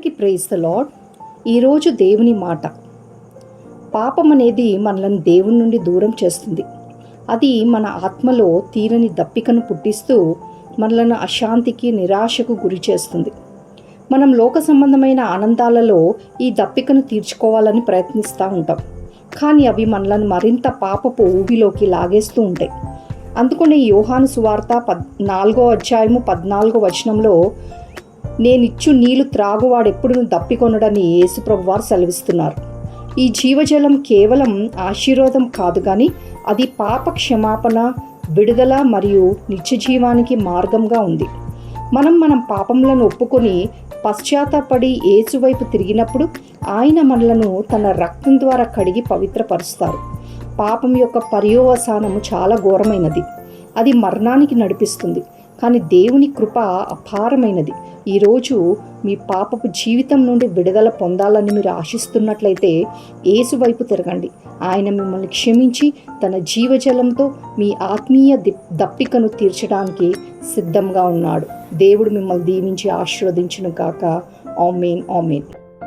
అందరికీ praise the lord ఈరోజు దేవుని మాట. పాపం అనేది మనల్ని దేవుని నుండి దూరం చేస్తుంది. అది మన ఆత్మలో తీరని దప్పికను పుట్టిస్తూ మనలను అశాంతికి నిరాశకు గురి చేస్తుంది. మనం లోక సంబంధమైన ఆనందాలలో ఈ దప్పికను తీర్చుకోవాలని ప్రయత్నిస్తూ ఉంటాం. కానీ అవి మనలను మరింత పాపపు ఊబిలోకి లాగేస్తూ ఉంటాయి. అందుకనే యోహాను సువార్త పద్ నాలుగో అధ్యాయము పద్నాలుగో వచనంలో నేనిచ్చు నీళ్ళు త్రాగువాడెప్పుడును దప్పికొనడని యేసుప్రభు వారు సెలవిస్తున్నారు. ఈ జీవజలం కేవలం ఆశీర్వాదం కాదు కానీ అది పాప క్షమాపణ విడుదల మరియు నిత్య జీవానికి మార్గంగా ఉంది. మనం మనం పాపములను ఒప్పుకొని పశ్చాత్తాపడి ఏసువైపు తిరిగినప్పుడు ఆయన మనలను తన రక్తం ద్వారా కడిగి పవిత్రపరుస్తారు. పాపం యొక్క పర్యవసానము చాలా ఘోరమైనది. అది మరణానికి నడిపిస్తుంది. కానీ దేవుని కృప అపారమైనది. ఈరోజు మీ పాపపు జీవితం నుండి విడుదల పొందాలని మీరు ఆశిస్తున్నట్లయితే ఏసు వైపు తిరగండి. ఆయన మిమ్మల్ని క్షమించి తన జీవజలంతో మీ ఆత్మీయ దప్పికను తీర్చడానికి సిద్ధంగా ఉన్నాడు. దేవుడు మిమ్మల్ని దీవించి ఆశీర్వదించును కాక ఆమెన్ ఆమెన్.